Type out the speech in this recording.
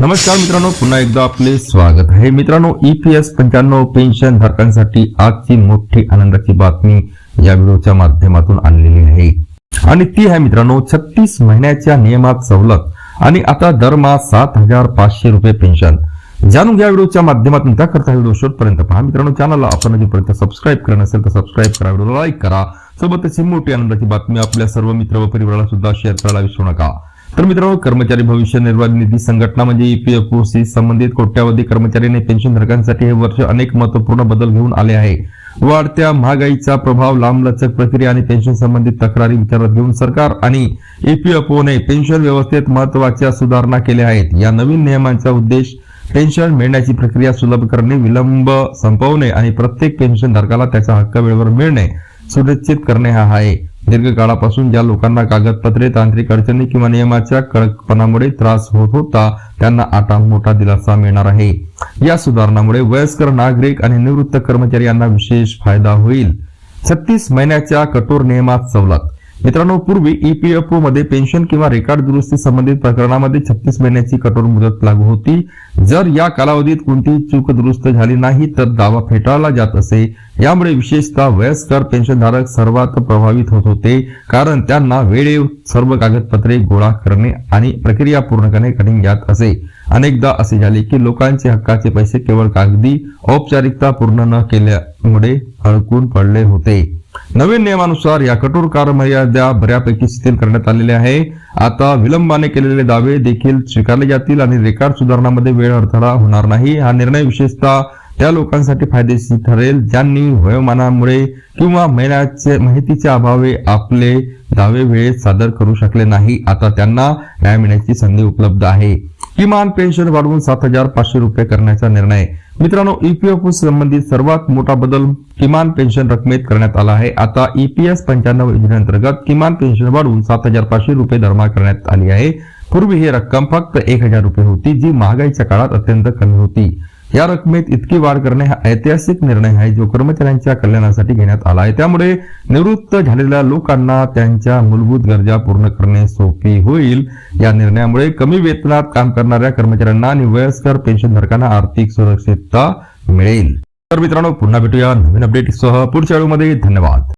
नमस्कार मित्रांनो पुन्हा एकदा आपले स्वागत आहे. मित्रांनो ईपीएस पंच्याण्णव पेन्शन धारकांसाठी आजची मोठी आनंदाची बातमी या व्हिडिओच्या माध्यमातून आणलेली आहे. आणि ती आहे मित्रांनो छत्तीस महिन्याच्या नियमात सवलत आणि आता दरमहा सात हजार पाचशे रुपये पेन्शन. जाणून घ्या व्हिडिओच्या माध्यमातून. त्याकरता व्हिडिओ शेवटपर्यंत पहा. मित्रांनो चॅनलला आपण अजूनपर्यंत सबस्क्राईब करा नसेल तर सबस्क्राईब करा. व्हिडिओला लाईक करा. सोबतच ही मोठी आनंदाची बातमी आपल्या सर्व मित्र व परिवाराला सुद्धा शेअर करायला विसरू नका. तर मित्रांनो कर्मचारी भविष्य निर्वाह निधी संघटना म्हणजे ईपीएफओ सी संबंधित कोट्यावधी कर्मचारी आणि पेन्शन धारकांसाठी हे वर्ष अनेक महत्त्वपूर्ण बदल घेऊन आले आहे. वाढत्या महागाईचा प्रभाव लांबलचक प्रक्रिया आणि पेन्शन संबंधित तक्रारी विचारात घेऊन सरकार आणि ईपीएफओने पेन्शन व्यवस्थेत महत्त्वाच्या सुधारणा केल्या आहेत. या नवीन नियमांचा उद्देश पेन्शन मिळण्याची प्रक्रिया सुलभ करणे विलंब संपवणे आणि प्रत्येक पेन्शन धारकाला त्याचा हक्क वेळेवर मिळणे सुनिश्चित करणे हा आहे. दीर्घकाळापासून ज्या लोकांना कागदपत्रे तांत्रिक अडचणी किंवा नियमाच्या कडकपणामुळे त्रास होत होता त्यांना आता मोठा दिलासा मिळणार आहे. या सुधारणामुळे वयस्कर नागरिक आणि निवृत्त कर्मचारी यांना विशेष फायदा होईल. छत्तीस महिन्याच्या कठोर नियमात सवलत मित्रांनो पूर्वी ईपीएफओ मध्ये पेन्शन किंवा रेकॉर्ड दुरुस्ती संबंधित प्रकरणामध्ये छत्तीस महिन्याची कठोर मुदत लागू होती. जर या कालावधीत कोणतीही चूक दुरुस्त झाली नाही तर दावा फेटाळला जात असे. यामुळे विशेषतः वयस्कर पेन्शनधारक सर्वात प्रभावित होत होते कारण त्यांना वेळेवर सर्व कागदपत्रे गोळा करणे आणि प्रक्रिया पूर्ण करणे कठीण जात असे. अनेकदा असे झाले की लोकांचे हक्काचे पैसे केवळ कागदी औपचारिकता पूर्ण न केल्यामुळे अडकून पडले होते. नवीन नियमानुसार या कठोर कारमर्यादा बऱ्यापैकी शिथिल करण्यात आलेल्या आहे आता विलंबाने केलेले दावे देखील स्वीकारले जातील आणि रेकॉर्ड सुधारणामध्ये वेळ अडथळा होणार नाही. हा निर्णय विशेषतः त्या लोकांसाठी फायदेशीर ठरेल ज्यांनी वयोमानामुळे किंवा महिन्याचे माहितीच्या अभावे आपले दावे वेळेत सादर करू शकले नाही. आता त्यांना न्याय मिळण्याची संधी उपलब्ध आहे. किमान पेन्शन वाढवून सात हजार पाचशे रुपये करण्याचा निर्णय. मित्रांनो ईपीएफ संबंधित सर्वात मोठा बदल किमान पेन्शन रकमेत करण्यात आला आहे. आता ईपीएस पंच्याण्णव योजनेअंतर्गत किमान पेन्शन वाढवून सात हजार पाचशे रुपये जमा करण्यात आली आहे. पूर्वी ही रक्कम फक्त एक हजार रुपये होती जी महागाईच्या काळात अत्यंत कमी होती. या रकमेत इतकी वाढ करणे हा ऐतिहासिक निर्णय आहे जो कर्मचाऱ्यांच्या कल्याणासाठी घेण्यात आला आहे. त्यामुळे निवृत्त झालेल्या लोकांना त्यांच्या मूलभूत गरजा पूर्ण करणे सोपी होईल. या निर्णयामुळे कमी वेतनात काम करणाऱ्या कर्मचाऱ्यांना आणि वयस्कर पेन्शनधारकांना आर्थिक सुरक्षितता मिळेल. तर मित्रांनो पुन्हा भेटूया नवीन अपडेटसह पुढच्या वेळेमध्ये धन्यवाद.